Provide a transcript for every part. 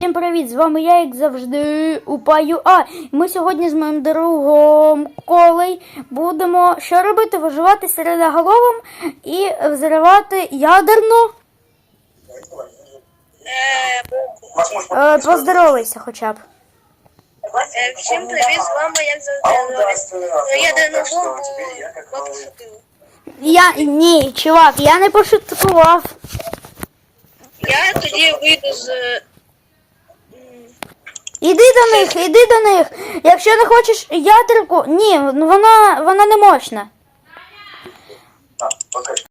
Всім привіт! З вами я, як завжди, Упаю. А, ми сьогодні з моїм другом Колей будемо що робити? Виживати середоголовим і взривати ядерну. Е, Е, поздоровайся хоча б. е, Всім привіт, з вами як завжди. Ну, Ядерну бомбу пошутив. Я ні, чувак, я не пошуткував. Я тоді вийду з. Іди до них, іди до них. Якщо не хочеш ядерку, ні, ну вона, вона не мощна.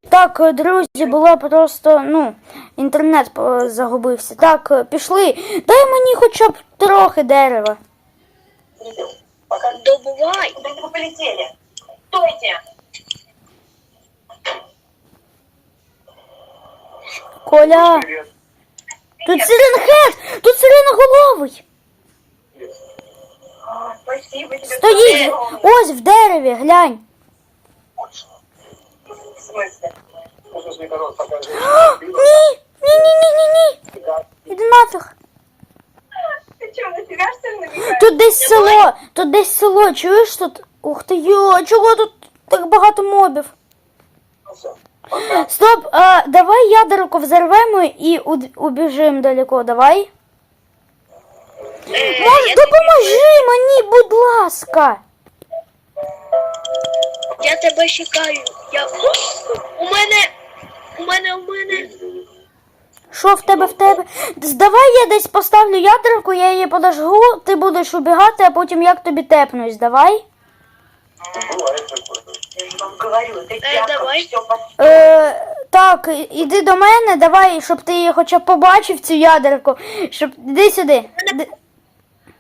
Так, друзі, було просто, ну, інтернет загубився. Так, пішли. Дай мені хоча б трохи дерева. Добувай. Полетели? Стойте! Коля. Тут сиренхед! Тут сиреноголовий! Стоїть! Ось в дереві, глянь. Ні! Ні, ні, ні, ні, ні. Іди. Ты что, на себя что ли намекаешь? Тут десь село, тут десь село, чуєш тут? Ух ти йо, чого тут так багато мобів? Стоп, а, давай ядерку взорвемо і убіжимо далеко, давай. Е, Може, допоможи мені, будь ласка. я тебе чекаю. Я... У мене. У мене, у мене. Що в тебе в тебе? Давай я десь поставлю ядерку, я її подожгу, ти будеш убігати, а потім як тобі тепнусь, давай. Я же вам говорю, это Э, Яков, давай. все. Е, так, іди до мене, давай, щоб ти її хоча б побачив цю ядерку. Щоб. Іди сюди. Ди-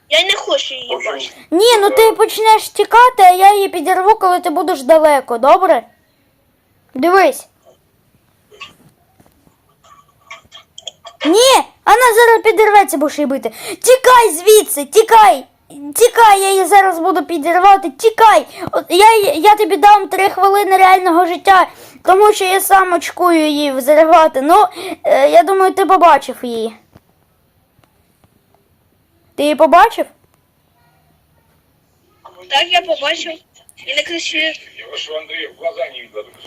Я не хочу її бачити. Ні, ну ти почнеш тікати, а я її підірву, коли ти будеш далеко, добре? Дивись. Ні, вона зараз підірветься, будеш її бити. Тікай звідси, тікай! Тікай, я її зараз буду підірвати, тікай! От я, я тобі дам три хвилини реального життя, тому що я сам очкую її взривати. Ну, е, я думаю, ти побачив її. Ти її побачив? Так, я побачив. І не кричи.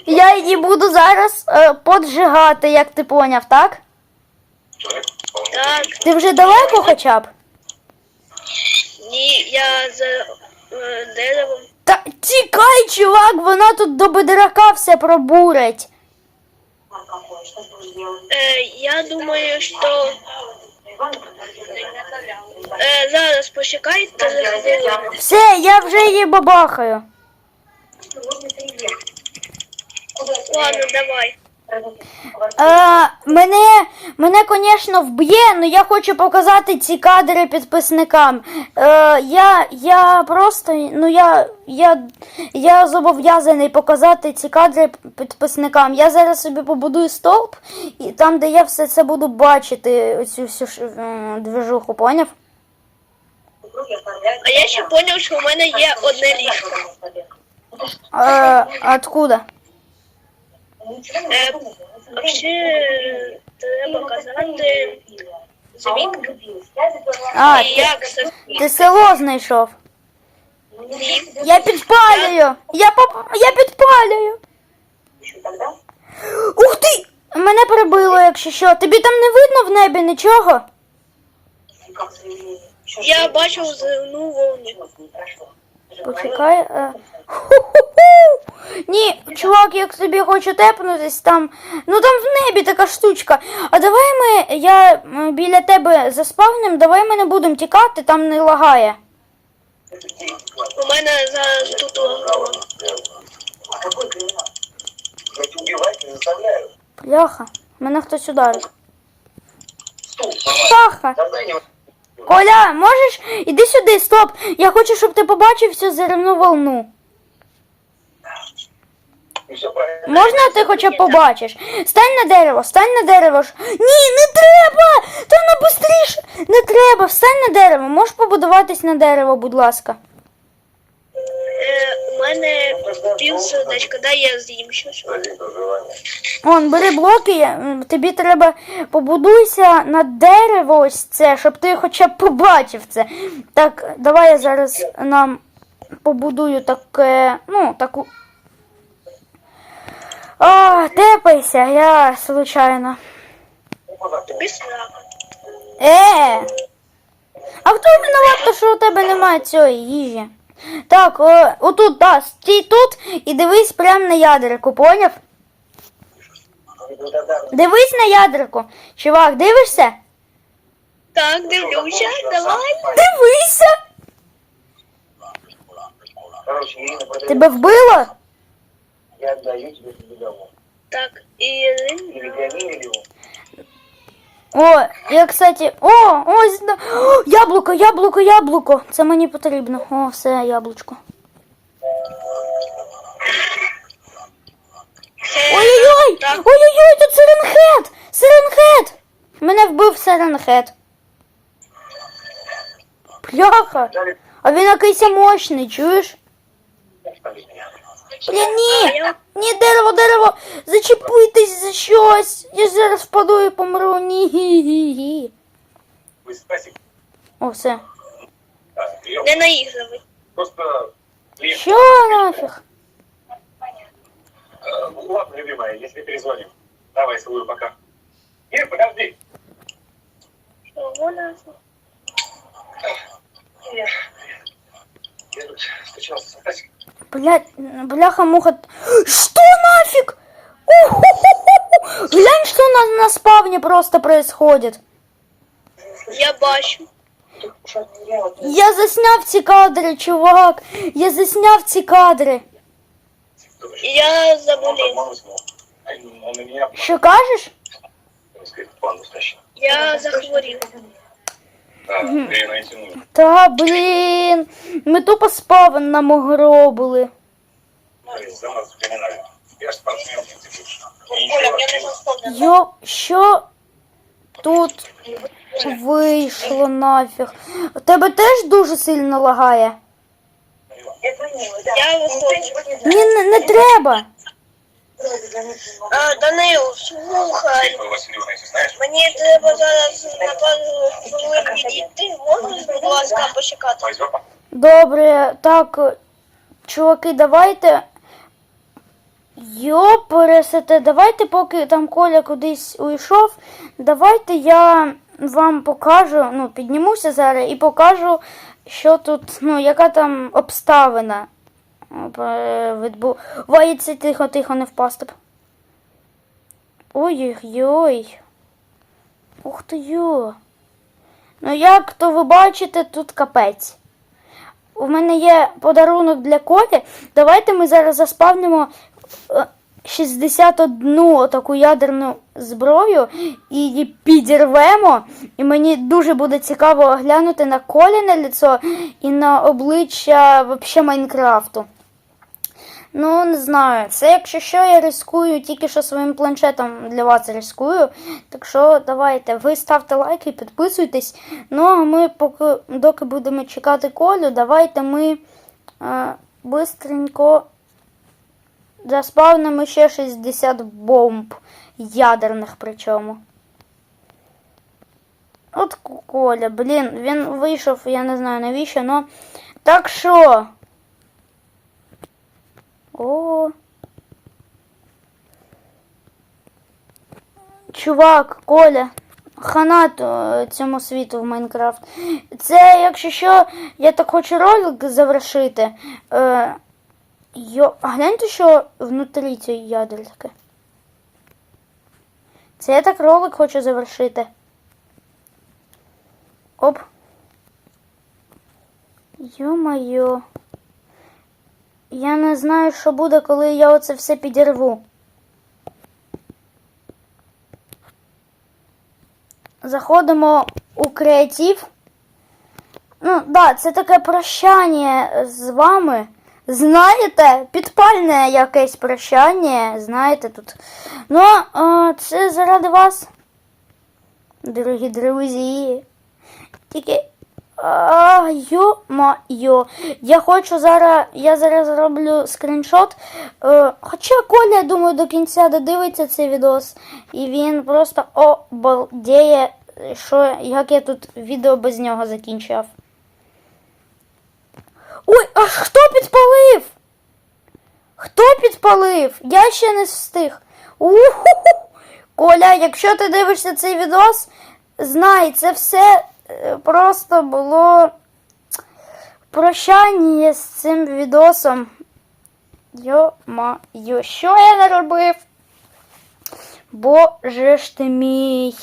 Я її буду зараз е, поджигати, як ти поняв, так? Так, Ти вже далеко хоча б? ні, я за е, деревом. Та тікай, чувак, вона тут до бедрака все пробурить. Е, я думаю, що е, зараз почекайте за хвилину. Все, я вже її бабахаю. Ладно, давай. Е, мене, мене, звісно, вб'є, але я хочу показати ці кадри підписникам. Е, я, я просто, ну я, я, я зобов'язаний показати ці кадри підписникам. Я зараз собі побудую стовп, і там, де я все це буду бачити, оцю всю движуху, поняв? А я ще поняв, що у мене є одне ліжко. Е, откуда? Е, Взагалі, треба казати звідки. А, І ти, як це ти село знайшов. Я підпалюю! Я, поп... я підпалюю! Ух ти! Мене перебило, якщо що. Тобі там не видно в небі нічого? Я бачив зелену волну. Не прошло. Ты же Почекай. Е... Ху-ху-ху! Ні, чувак, як тобі хочу тепнутись там. Ну там в небі така штучка. А давай ми, я біля тебе заспавним, давай ми не будемо тікати, там не лагає. У мене зараз тут лагало. А. Бляха, мене хтось ударив. Создание Коля, можеш? Іди сюди, стоп. Я хочу, щоб ти побачив всю зелену волну. Можна ти хоча б побачиш? Стань на дерево, стань на дерево. Ні, не треба! Та на бистріше! Не треба, встань на дерево. Можеш побудуватись на дерево, будь ласка. Мене пів сердечка, дай я з'їм щось. Ради бери блоки, тобі треба побудуйся на дерево ось це, щоб ти хоча б побачив це. Так, давай я зараз нам побудую таке, ну, таку. А, тепайся, я случайно. Тобі срака. Е! А хто винуват, що у тебе немає цієї їжі? Так, о, отут, да, стій тут і дивись прямо на ядерку, поняв? Дивись на ядерку. Чувак, дивишся? Так, дивлюся, давай. Дивися! Тебе вбило? Я отдаю тебе. Так, і О, я, кстати. О, ось. О, яблуко, яблуко, яблуко. Це мені потрібно. О, все, яблучко. Ой-ой-ой! Ой-ой-ой, тут сиренхет! Сиренхет! Мене вбив сиренхет. Пляха! А він якийсь мощний, чуєш? Бля, ні! Ні, дерево, дерево! Зачепуйтесь за щось! Я зараз впаду і помру. Ні. О, все. Не наігравай. Просто. Що нафіг? Э, ну, Ладно, любимая, если перезвоним. Давай, целую, пока. Ир, подожди. Чого нас? Я тут встречался с Стасиком. Блядь, бляха-муха. Что нафиг? Глянь, что у нас на спавне просто происходит. Я бачу. Я засняв ці кадри, чувак. Я засняв ці кадри. Я заболів. на Що кажеш? Я захворів. Та блін. Ми тупо спавн нам огробили. Заспомнила. Йо, що тут вийшло нафіг? Тебе теж дуже сильно лагає? Ні, не, не треба. А, Данил, слухай. Мені треба зараз на пару хвилин відійти. Можеш, будь ласка, почекати? Добре, так, чуваки, давайте. Йопересете, давайте, поки там Коля кудись уйшов, давайте я вам покажу, ну, піднімуся зараз і покажу, що тут, ну, яка там обставина відбувається. Тихо, тихо, не впасти. Ой-ой-ой. Ух ти йо. Ну, як то ви бачите, тут капець. У мене є подарунок для Колі. Давайте ми зараз заспавнимо е, 61 таку ядерну зброю і її підірвемо. І мені дуже буде цікаво оглянути на Коліне лицо і на обличчя Майнкрафту. Ну, не знаю. Це якщо що, я рискую тільки що своїм планшетом для вас рискую. Так що давайте, ви ставте лайки, підписуйтесь. Ну, а ми поки доки будемо чекати Колю, давайте ми е, бистренько заспавнимо ще 60 бомб ядерних причому. От Коля, блін, він вийшов, я не знаю навіщо, но. Так що. О. Чувак, Коля, хана е, цьому світу в Майнкрафт. Це, якщо що, я так хочу ролик завершити. Е, йо, а гляньте, що внутрі цієї ядерки. Це я так ролик хочу завершити. Оп. Йо-моє. Я не знаю, що буде, коли я оце все підірву. Заходимо у креатив. Ну, да, це таке прощання з вами. Знаєте, підпальне якесь прощання, знаєте тут. Ну, це заради вас, дорогі друзі. Тільки А, йо-майо. Я хочу зараз. Я зараз зроблю скріншот. Е, хоча Коля, я думаю, до кінця додивиться цей відос. І він просто обалдіє, що як я тут відео без нього закінчив. Ой, а хто підпалив? Хто підпалив? Я ще не встиг. У-ху-ху. Коля, якщо ти дивишся цей відос, знай, це все просто було прощання з цим відосом. Йо-ма-йо, що я наробив? Боже ж ти мій.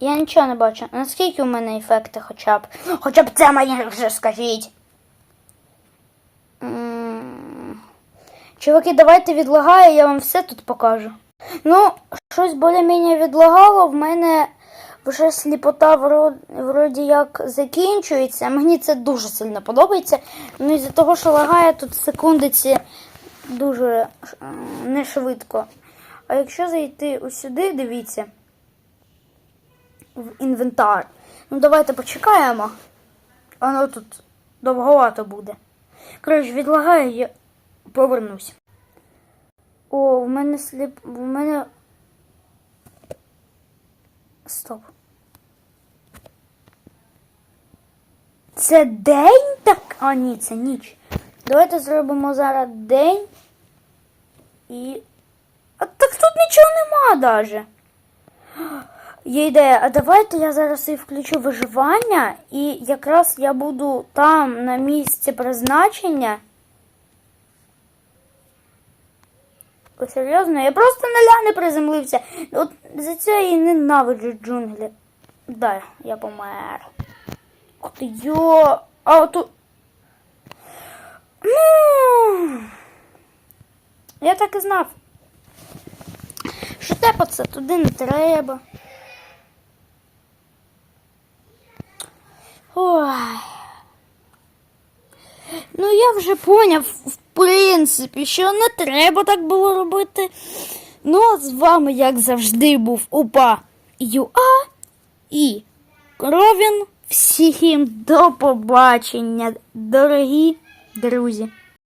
Я нічого не бачу. Наскільки у мене ефекти хоча б? Хоча б це мені вже скажіть. Чуваки, давайте відлагаю, я вам все тут покажу. Ну, щось більш-менш відлагало, в мене вже сліпота вроді як закінчується. Мені це дуже сильно подобається. Ну, із-за того, що лагає тут секундиці дуже ш- не швидко. А якщо зайти ось сюди, дивіться. В інвентар. Ну, давайте почекаємо. Воно тут довговато буде. Коротше, відлагаю, я повернусь. О, в мене сліп. В мене. Стоп. Це день так. А, ні, це ніч. Давайте зробимо зараз день. І. А так тут нічого нема даже. Є ідея, а давайте я зараз і включу виживання, і якраз я буду там на місці призначення. Серйозно, я просто на ляни приземлився. От за це і ненавиджу джунглі. Да, я помер. Ох ти йо. А тут. Ну. Я так і знав. Що тепаться туди не треба. Ой. Ну, я вже поняв, в принципі, що не треба так було робити. Ну, а з вами, як завжди, був УПА ЮА і Кровін. Всім до побачення, дорогі друзі.